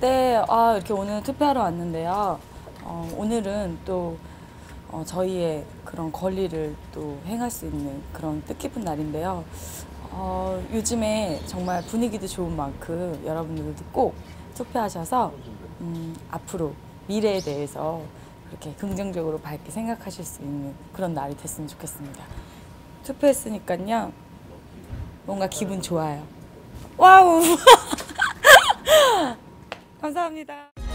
네, 아, 이렇게 오늘 투표하러 왔는데요. 어, 오늘은 또 어, 저희의 그런 권리를 또 행할 수 있는 그런 뜻깊은 날인데요. 어, 요즘에 정말 분위기도 좋은 만큼 여러분들도 꼭 투표하셔서 음, 앞으로 미래에 대해서 그렇게 긍정적으로 밝게 생각하실 수 있는 그런 날이 됐으면 좋겠습니다. 투표했으니까요. 뭔가 기분 좋아요. 와우! 감사합니다.